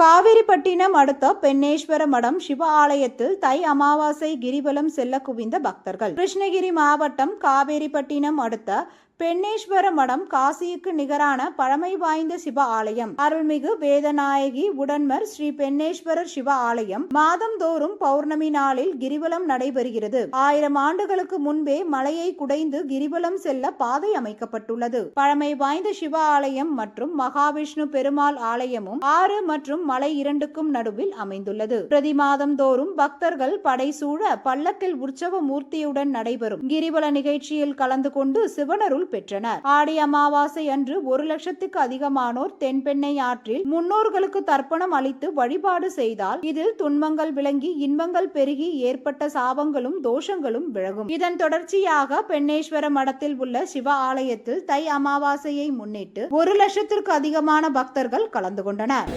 காவிரிப்பட்டினம் அடுத்த பெண்ணேஸ்வர மடம் சிவ ஆலயத்தில் தை அமாவாசை கிரிவலம் செல்ல குவிந்த பக்தர்கள். கிருஷ்ணகிரி மாவட்டம் காவேரிப்பட்டினம் அடுத்த பெண்ணேஸ்வர மடம் காசிக்கு நிகரான பழமை வாய்ந்த சிவ ஆலயம். அருள்மிகு வேதநாயகி உடன்மர் ஸ்ரீ பெண்ணேஸ்வரர் சிவ ஆலயம் மாதந்தோறும் பௌர்ணமி நாளில் கிரிவலம் நடைபெறுகிறது. ஆயிரம் ஆண்டுகளுக்கு முன்பே மலையை குடைந்து கிரிவலம் செல்ல பாதை அமைக்கப்பட்டுள்ளது. பழமை வாய்ந்த சிவ ஆலயம் மற்றும் மகாவிஷ்ணு பெருமாள் ஆலயமும் ஆறு மற்றும் மலை இரண்டுக்கும் நடுவில் அமைந்துள்ளது. பிரதி மாதம் தோறும் பக்தர்கள் படைசூழ பல்லக்கில் உற்சவ மூர்த்தியுடன் நடைபெறும். கிரிவல நிகழ்ச்சியில் கலந்து கொண்டு சிவனருள் பெற்றனர். ஆடி அமாவாசை அன்று ஒரு லட்சத்துக்கு அதிகமானோர் தென்பெண்ணை ஆற்றில் முன்னோர்களுக்கு தர்ப்பணம் அளித்து வழிபாடு செய்தால் இதில் துன்பங்கள் விளங்கி இன்பங்கள் பெருகி ஏற்பட்ட சாபங்களும் தோஷங்களும் விலகும். இதன் தொடர்ச்சியாக பெண்ணேஸ்வர மடத்தில் உள்ள சிவ ஆலயத்தில் தை அமாவாசையை முன்னிட்டு ஒரு லட்சத்திற்கு அதிகமான பக்தர்கள் கலந்து கொண்டனர்.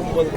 ஒன்பது